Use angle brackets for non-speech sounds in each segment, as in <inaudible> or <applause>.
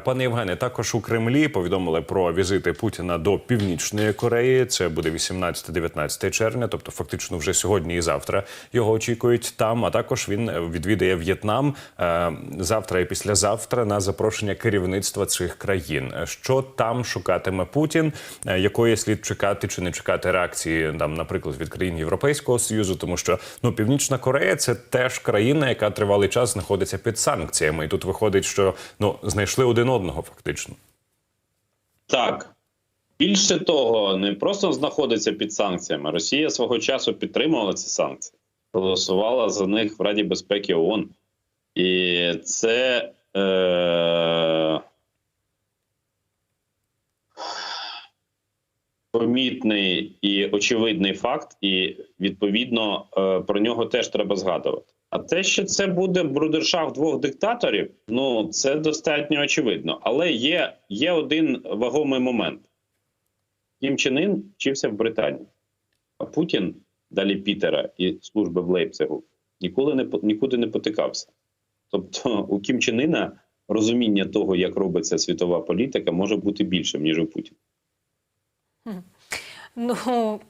Пане Євгене, також у Кремлі повідомили про візити Путіна до Північної Кореї. Це буде 18-19 червня, тобто фактично вже сьогодні і завтра його очікують там. А також він відвідає В'єтнам е, завтра і післязавтра на запрошення керівництва цих країн. Що там шукатиме Путін? Е, Якої слід чекати чи не чекати реакції там, наприклад, від країн Європейського союзу, тому що ну Північна Корея це теж країна, яка тривалий час знаходиться під санкціями, і тут виходить, що ну знайшли один одного фактично. Так. Більше того, не просто знаходиться під санкціями. Росія свого часу підтримувала ці санкції, голосувала за них в Раді безпеки ООН. І це е- помітний і очевидний факт, і відповідно е- про нього теж треба згадувати. А те, що це буде брудершафт двох диктаторів, ну це достатньо очевидно. Але є, є один вагомий момент: Кім Чен Ін вчився в Британії, а Путін далі Пітера і служби в Лейпцигу ніколи не нікуди не потикався. Тобто у Кім Чен Іна розуміння того, як робиться світова політика, може бути більшим ніж у Путіна. Ну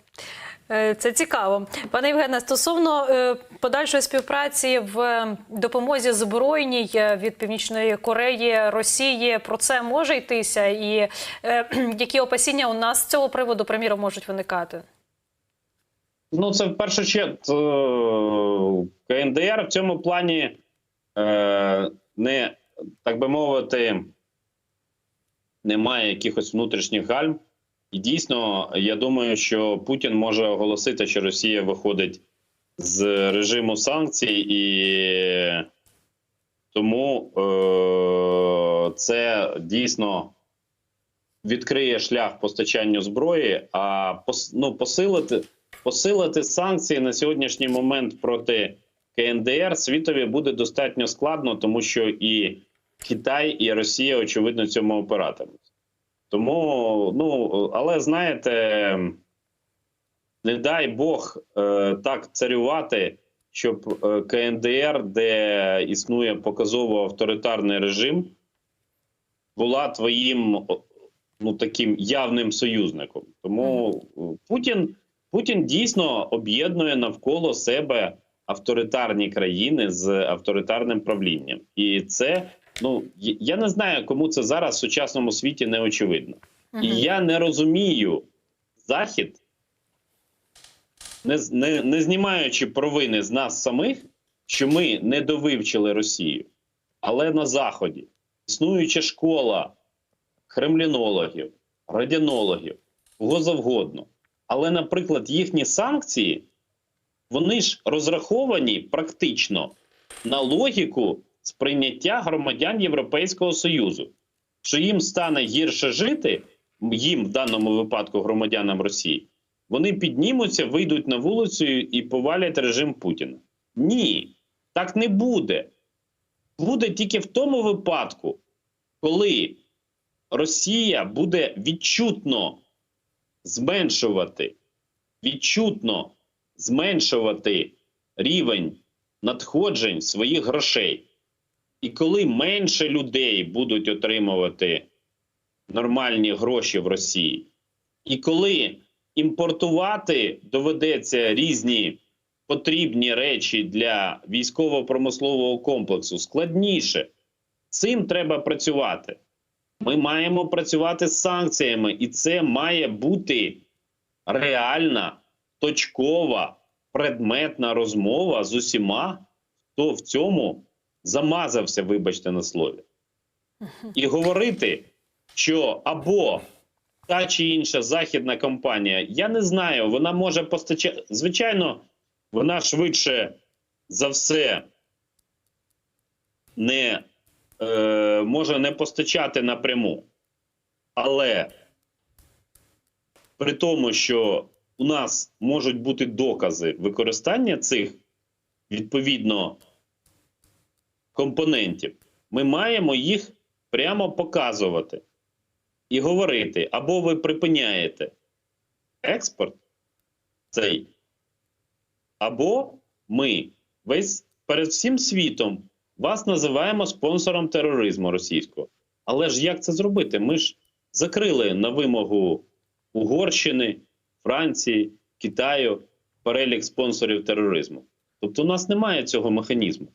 це цікаво, пане Євгене. Стосовно е, подальшої співпраці в е, допомозі збройній е, від Північної Кореї Росії, про це може йтися, і е, <clears throat> які опасіння у нас з цього приводу, приміром, можуть виникати? Ну, це в першу чергу е, КНДР в цьому плані е, не, так би мовити, немає якихось внутрішніх гальм. І дійсно, я думаю, що Путін може оголосити, що Росія виходить з режиму санкцій, і тому е, це дійсно відкриє шлях постачанню зброї, а пос, ну, посилити, посилити санкції на сьогоднішній момент проти КНДР світові буде достатньо складно, тому що і Китай, і Росія, очевидно, цьому опиратимуть. Тому, ну, але знаєте, не дай Бог е, так царювати, щоб е, КНДР, де існує показово авторитарний режим, була твоїм ну, таким явним союзником. Тому Путін, Путін дійсно об'єднує навколо себе авторитарні країни з авторитарним правлінням. І це, ну, я- не знаю, кому це зараз в сучасному світі не очевидно. І я не розумію Захід, не, не, не знімаючи провини з нас самих, що ми не довивчили Росію. Але на Заході існуюча школа кремлінологів, радянологів, кого завгодно. Але, наприклад, їхні санкції, вони ж розраховані практично на логіку сприйняття громадян Європейського Союзу, що їм стане гірше жити, їм в даному випадку громадянам Росії, вони піднімуться, вийдуть на вулицю і повалять режим Путіна. Ні, так не буде. Буде тільки в тому випадку, коли Росія буде відчутно зменшувати, відчутно зменшувати рівень надходжень своїх грошей. І коли менше людей будуть отримувати нормальні гроші в Росії, і коли імпортувати доведеться різні потрібні речі для військово-промислового комплексу складніше, цим треба працювати. Ми маємо працювати з санкціями, і це має бути реальна, точкова, предметна розмова з усіма, хто в цьому замазався, вибачте на слові. І говорити, що або та чи інша західна компанія, я не знаю, вона може постачати. Звичайно, вона швидше за все не е, може не постачати напряму. Але при тому, що у нас можуть бути докази використання цих відповідно компонентів, ми маємо їх прямо показувати і говорити: або ви припиняєте експорт цей, або ми весь перед всім світом вас називаємо спонсором тероризму російського. Але ж як це зробити? Ми ж закрили на вимогу Угорщини, Франції, Китаю перелік спонсорів тероризму. Тобто, у нас немає цього механізму.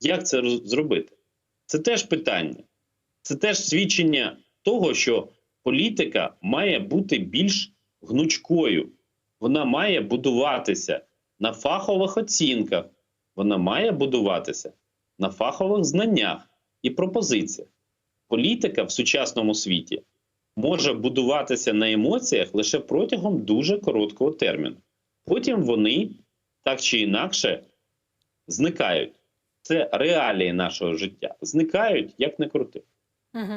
Як це зробити? Це теж питання. Це теж свідчення того, що політика має бути більш гнучкою. Вона має будуватися на фахових оцінках, вона має будуватися на фахових знаннях і пропозиціях. Політика в сучасному світі може будуватися на емоціях лише протягом дуже короткого терміну. Потім вони так чи інакше зникають. Це реалії нашого життя. Зникають як не крути. Угу.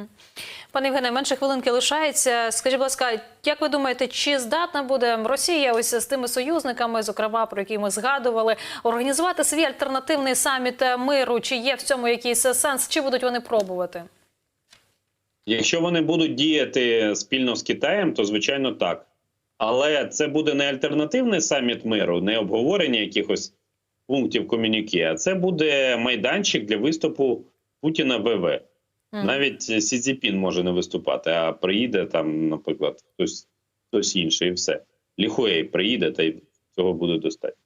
Пане Євгене, менше хвилинки лишається. Скажіть, будь ласка, як ви думаєте, чи здатна буде Росія ось з тими союзниками, зокрема про які ми згадували, організувати свій альтернативний саміт миру? Чи є в цьому якийсь сенс? Чи будуть вони пробувати? Якщо вони будуть діяти спільно з Китаєм, то звичайно так. Але це буде не альтернативний саміт миру, не обговорення якихось пунктів комюніке, а це буде майданчик для виступу Путіна ВВ. Mm. Навіть Сі Цзіпін може не виступати, а приїде там, наприклад, хтось, хтось інший, і все. Ліхуей приїде, та й цього буде достатньо.